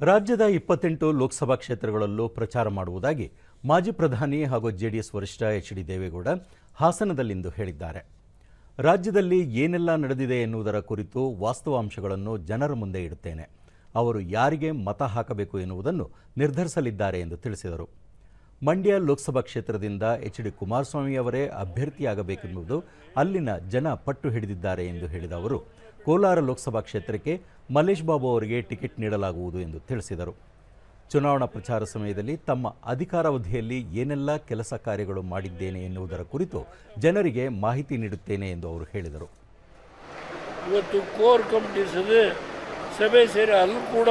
ರಾಜ್ಯದ ಇಪ್ಪತ್ತೆಂಟು ಲೋಕಸಭಾ ಕ್ಷೇತ್ರಗಳಲ್ಲೂ ಪ್ರಚಾರ ಮಾಡುವುದಾಗಿ ಮಾಜಿ ಪ್ರಧಾನಿ ಹಾಗೂ ಜೆಡಿಎಸ್ ವರಿಷ್ಠ ಎಚ್ ಡಿ ದೇವೇಗೌಡ ಹಾಸನದಲ್ಲಿಂದು ಹೇಳಿದ್ದಾರೆ. ರಾಜ್ಯದಲ್ಲಿ ಏನೆಲ್ಲ ನಡೆದಿದೆ ಎನ್ನುವುದರ ಕುರಿತು ವಾಸ್ತವಾಂಶಗಳನ್ನು ಜನರ ಮುಂದೆ ಇಡುತ್ತೇನೆ. ಅವರು ಯಾರಿಗೆ ಮತ ಹಾಕಬೇಕು ಎನ್ನುವುದನ್ನು ನಿರ್ಧರಿಸಲಿದ್ದಾರೆ ಎಂದು ತಿಳಿಸಿದರು. ಮಂಡ್ಯ ಲೋಕಸಭಾ ಕ್ಷೇತ್ರದಿಂದ ಎಚ್ ಡಿ ಕುಮಾರಸ್ವಾಮಿ ಅವರೇ ಅಭ್ಯರ್ಥಿಯಾಗಬೇಕೆನ್ನುವುದು ಅಲ್ಲಿನ ಜನ ಪಟ್ಟು ಹಿಡಿದಿದ್ದಾರೆ ಎಂದು ಹೇಳಿದ ಅವರು ಕೋಲಾರ ಲೋಕಸಭಾ ಕ್ಷೇತ್ರಕ್ಕೆ ಮಲ್ಲೇಶ್ ಬಾಬು ಅವರಿಗೆ ಟಿಕೆಟ್ ನೀಡಲಾಗುವುದು ಎಂದು ತಿಳಿಸಿದರು. ಚುನಾವಣಾ ಪ್ರಚಾರ ಸಮಯದಲ್ಲಿ ತಮ್ಮ ಅಧಿಕಾರಾವಧಿಯಲ್ಲಿ ಏನೆಲ್ಲ ಕೆಲಸ ಕಾರ್ಯಗಳು ಮಾಡಿದ್ದೇನೆ ಎನ್ನುವುದರ ಕುರಿತು ಜನರಿಗೆ ಮಾಹಿತಿ ನೀಡುತ್ತೇನೆ ಎಂದು ಅವರು ಹೇಳಿದರು. ಇವತ್ತು ಕೋರ್ ಕಮಿಟಿ ಸಭೆ ಸಭೆ ಸೇರಿ ಅಲ್ಲೂ ಕೂಡ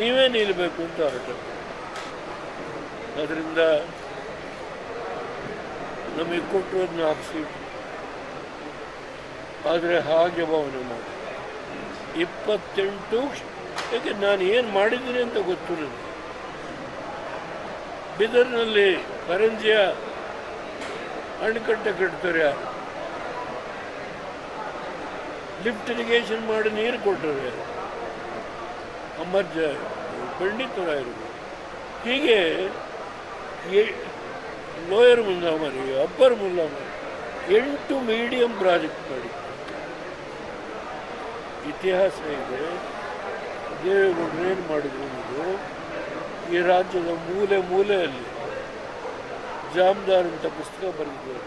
ನೀವೇ ನಿಲ್ಲಬೇಕು ಅಂತ ಅದರಿಂದ ನಮಗೆ ಕೊಟ್ಟಿರೋದು ಆದರೆ ಹಾಗೆ ಭಾವನೆ ಮಾಡಿ. ಇಪ್ಪತ್ತೆಂಟು. ಯಾಕೆ ನಾನು ಏನು ಮಾಡಿದ್ದೀನಿ ಅಂತ ಗೊತ್ತು ನನಗೆ ಬಿದರ್ನಲ್ಲಿ ಕರಂಜಿಯ ಅಣೆಕಟ್ಟೆ ಕಟ್ತಾರೆ. ಯಾರು ಲಿಫ್ಟ್ ಇರಿಗೇಷನ್ ಮಾಡಿ ನೀರು ಕೊಟ್ಟರೆ ಅಮರ್ಜ ಪಂಡಿತರಾಯರು ಹೀಗೆ ಲೋಯರ್ ಮುಲ್ಲಾಮರಿ, ಅಪ್ಪರ್ ಮುಲ್ಲಾಮರಿ, ಎಂಟು ಮೀಡಿಯಂ ಪ್ರಾಜೆಕ್ಟ್ ಮಾಡಿ. ಇತಿಹಾಸ ಇದೆ. ದೇವೇಗೌಡರು ಏನು ಮಾಡಿದ್ರು ಅನ್ನೋದು ಈ ರಾಜ್ಯದ ಮೂಲೆ ಮೂಲೆಯಲ್ಲಿ ಜಾಮ್ದಾರ್ ಅಂತ ಪುಸ್ತಕ ಬರೆದಿದ್ದಾರೆ.